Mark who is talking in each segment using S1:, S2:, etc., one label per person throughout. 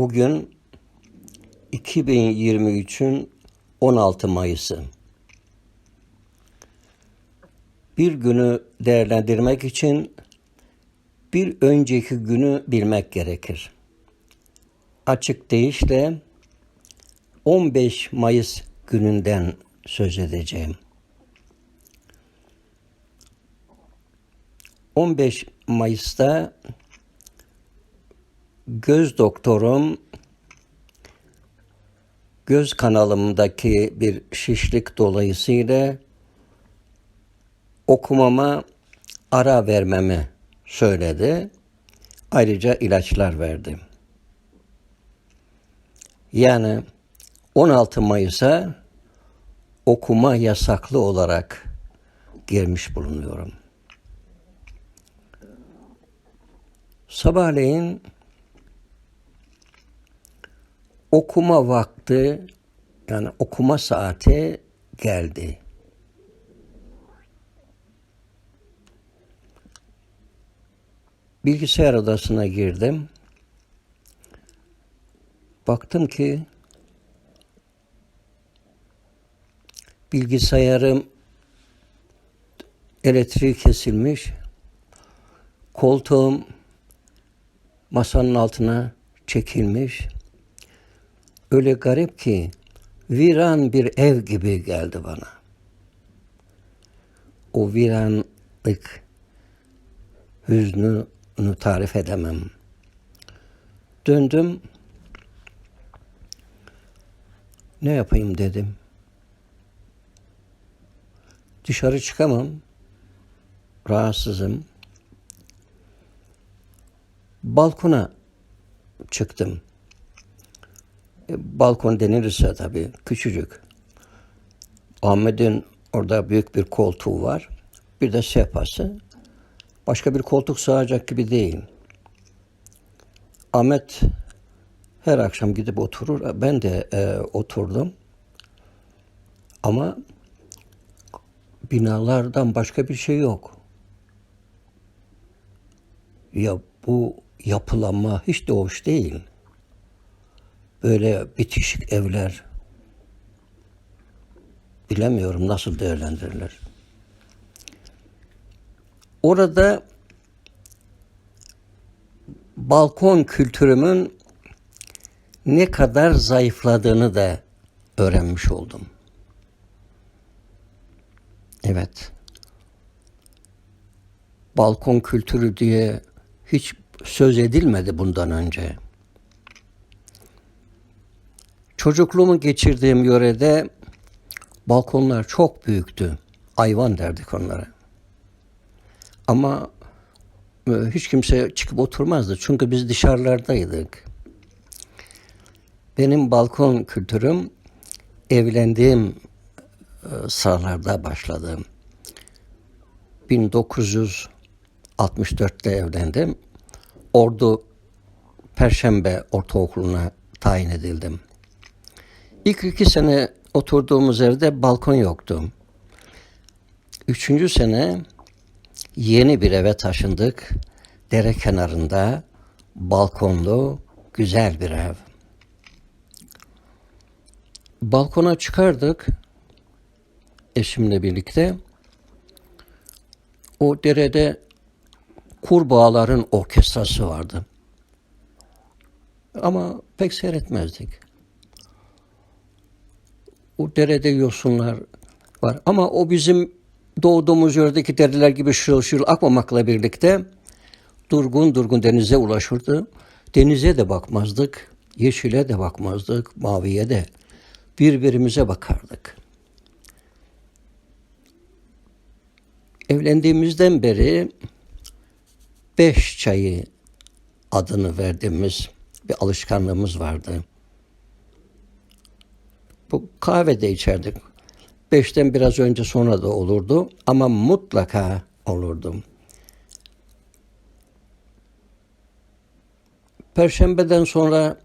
S1: Bugün 2023'ün 16 Mayıs'ı. Bir günü değerlendirmek için bir önceki günü bilmek gerekir. Açık deyişle 15 Mayıs gününden söz edeceğim. 15 Mayıs'ta göz doktorum göz kanalımdaki bir şişlik dolayısıyla okumama ara vermemi söyledi. Ayrıca ilaçlar verdi. Yani 16 Mayıs'a okuma yasaklı olarak girmiş bulunuyorum. Sabahleyin okuma vakti yani okuma saati geldi. Bilgisayar odasına girdim. Baktım ki bilgisayarım elektriği kesilmiş. Koltuğum masanın altına çekilmiş. Öyle garip ki viran bir ev gibi geldi bana. O viranlık hüznünü tarif edemem. Döndüm. Ne yapayım dedim. Dışarı çıkamam. Rahatsızım. Balkona çıktım. Balkon denilirse tabii küçücük. Ahmet'in orada büyük bir koltuğu var. Bir de sehpası. Başka bir koltuk sığacak gibi değil. Ahmet her akşam gidip oturur. Ben de e, oturdum. Ama binalardan başka bir şey yok. Ya bu yapılanma hiç de hoş değil. Böyle bitişik evler bilemiyorum nasıl değerlendirilir. Orada balkon kültürümün ne kadar zayıfladığını da öğrenmiş oldum. Evet. Balkon kültürü diye hiç söz edilmedi bundan önce. Çocukluğumu geçirdiğim yörede balkonlar çok büyüktü. Ayvan derdik onlara. Ama e, hiç kimse çıkıp oturmazdı. Çünkü biz dışarılardaydık. Benim balkon kültürüm evlendiğim e, sıralarda başladı. 1964'te evlendim. Ordu Perşembe Ortaokulu'na tayin edildim. İlk iki sene oturduğumuz evde balkon yoktu. Üçüncü sene yeni bir eve taşındık. Dere kenarında balkonlu güzel bir ev. Balkona çıkardık eşimle birlikte. O derede kurbağaların orkestrası vardı. Ama pek seyretmezdik. O derede yosunlar var. Ama o bizim doğduğumuz yerdeki dereler gibi şırıl şırıl akmamakla birlikte durgun durgun denize ulaşırdı. Denize de bakmazdık, yeşile de bakmazdık, maviye de. Birbirimize bakardık. Evlendiğimizden beri beş çayı adını verdiğimiz bir alışkanlığımız vardı. Bu kahvede içerdik. Beşten biraz önce sonra da olurdu ama mutlaka olurdu. Perşembeden sonra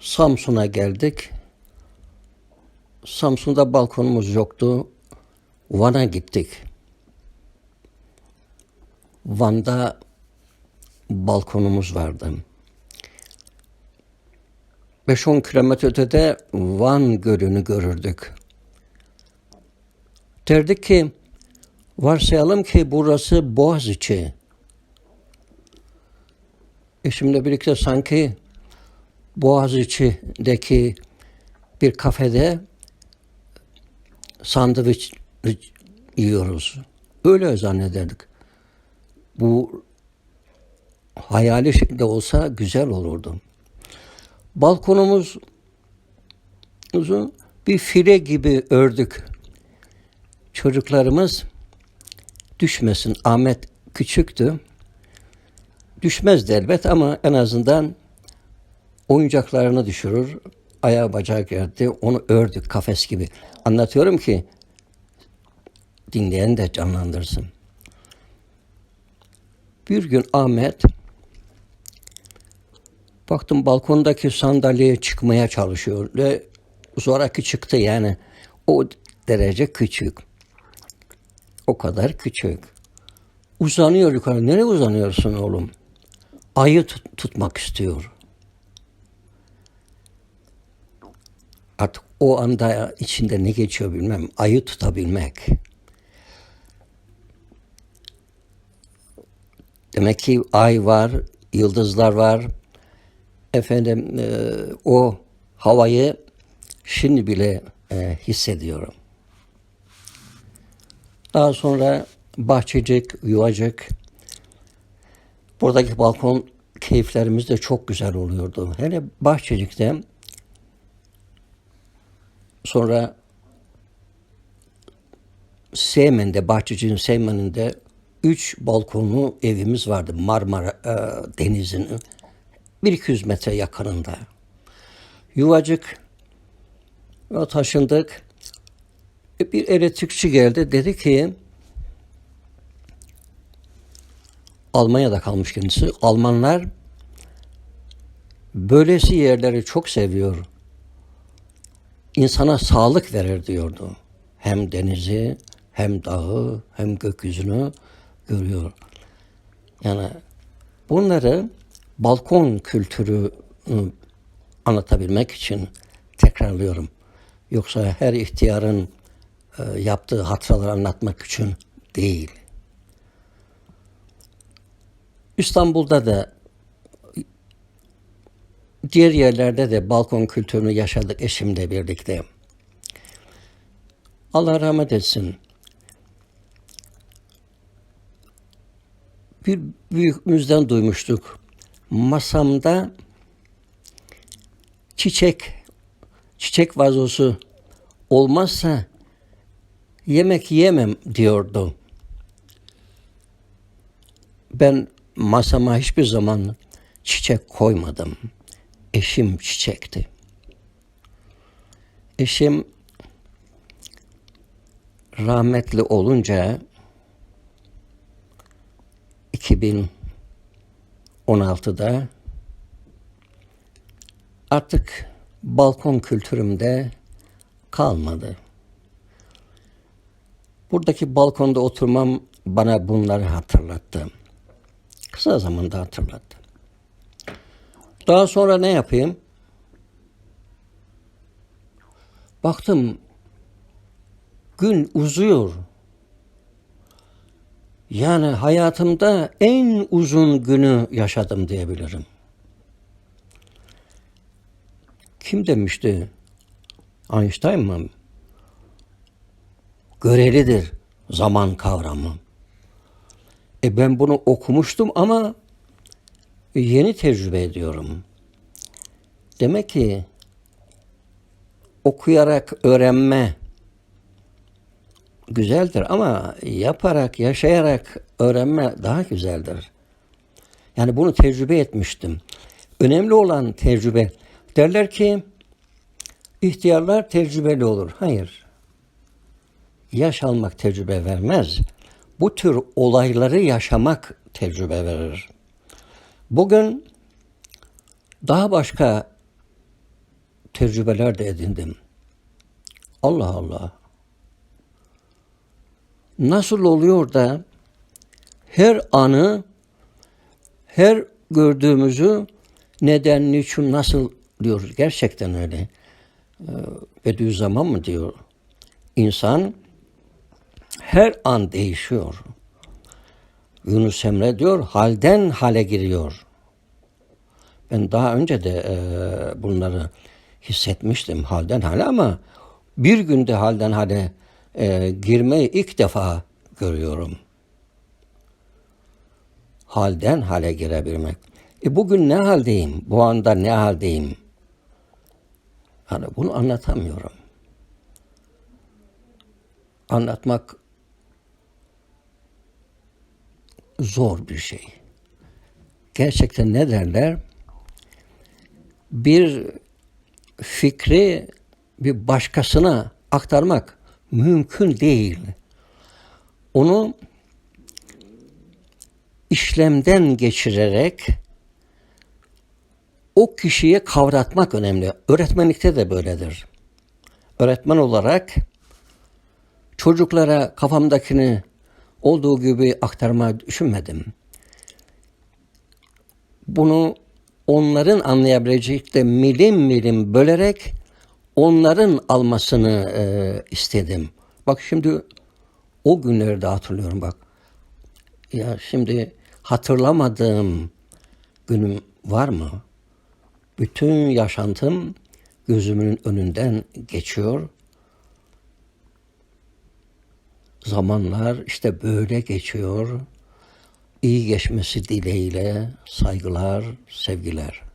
S1: Samsun'a geldik. Samsun'da balkonumuz yoktu. Van'a gittik. Van'da balkonumuz vardı. 5-10 kilometre ötede Van Gölü'nü görürdük. Derdik ki varsayalım ki burası Boğaziçi. Eşimle birlikte sanki Boğaziçi'deki bir kafede sandviç yiyoruz. Öyle zannederdik. Bu hayali şekilde olsa güzel olurdu. Balkonumuzu bir file gibi ördük. Çocuklarımız düşmesin. Ahmet küçüktü. Düşmezdi elbet ama en azından oyuncaklarını düşürür. Ayağı bacağı geldi. Onu ördük kafes gibi. Anlatıyorum ki dinleyen de canlandırsın. Bir gün Ahmet baktım balkondaki sandalyeye çıkmaya çalışıyor ve zoraki çıktı yani o derece küçük. O kadar küçük. Uzanıyor yukarı. Nereye uzanıyorsun oğlum? Ayı tut- tutmak istiyor. Artık o anda içinde ne geçiyor bilmem. Ayı tutabilmek. Demek ki ay var, yıldızlar var. Efendim e, o havayı şimdi bile e, hissediyorum. Daha sonra bahçecik, yuvacık. Buradaki balkon keyiflerimiz de çok güzel oluyordu. Hele bahçecikte sonra Seymen'de, Bahçeci'nin Seymen'inde üç balkonlu evimiz vardı Marmara e, Denizi'nin. 1-200 metre yakınında. Yuvacık taşındık. E, Bir elektrikçi geldi. Dedi ki Almanya'da kalmış kendisi. Almanlar böylesi yerleri çok seviyor. İnsana sağlık verir diyordu. Hem denizi, hem dağı, hem gökyüzünü görüyor. Yani bunları balkon kültürü ıı, anlatabilmek için tekrarlıyorum. Yoksa her ihtiyarın e, yaptığı hatıraları anlatmak için değil. İstanbul'da da diğer yerlerde de balkon kültürünü yaşadık eşimle birlikte. Allah rahmet etsin. Bir büyükümüzden duymuştuk. Masamda çiçek, çiçek vazosu olmazsa yemek yemem diyordu. Ben masama hiçbir zaman çiçek koymadım. Eşim çiçekti. Eşim rahmetli olunca 2016'da artık balkon kültürümde kalmadı. Buradaki balkonda oturmam bana bunları hatırlattı. Kısa zamanda hatırlattı. Daha sonra ne yapayım? Baktım gün uzuyor. Yani hayatımda en uzun günü yaşadım diyebilirim. Kim demişti? Einstein mı? Görelidir zaman kavramı. E ben bunu okumuştum ama yeni tecrübe ediyorum. Demek ki okuyarak öğrenme güzeldir ama yaparak, yaşayarak öğrenme daha güzeldir. Yani bunu tecrübe etmiştim. Önemli olan tecrübe. Derler ki ihtiyarlar tecrübeli olur. Hayır. Yaş almak tecrübe vermez. Bu tür olayları yaşamak tecrübe verir. Bugün daha başka tecrübeler de edindim. Allah Allah. Nasıl oluyor da her anı Her gördüğümüzü neden, niçin, nasıl diyoruz. Gerçekten öyle. Ee, Bediüzzaman mı diyor? İnsan her an değişiyor. Yunus Emre diyor, halden hale giriyor. Ben daha önce de e, bunları hissetmiştim halden hale ama bir günde halden hale e, girmeyi ilk defa görüyorum. Halden hale girebilmek. E bugün ne haldeyim? Bu anda ne haldeyim? Hani bunu anlatamıyorum. Anlatmak zor bir şey. Gerçekten ne derler? Bir fikri bir başkasına aktarmak mümkün değil. Onu işlemden geçirerek o kişiye kavratmak önemli. Öğretmenlikte de böyledir. Öğretmen olarak çocuklara kafamdakini olduğu gibi aktarmayı düşünmedim. Bunu onların anlayabilecek milim milim bölerek onların almasını e, istedim. Bak şimdi o günleri de hatırlıyorum bak. Ya şimdi hatırlamadığım günüm var mı? Bütün yaşantım gözümün önünden geçiyor. Zamanlar işte böyle geçiyor. İyi geçmesi dileğiyle saygılar, sevgiler.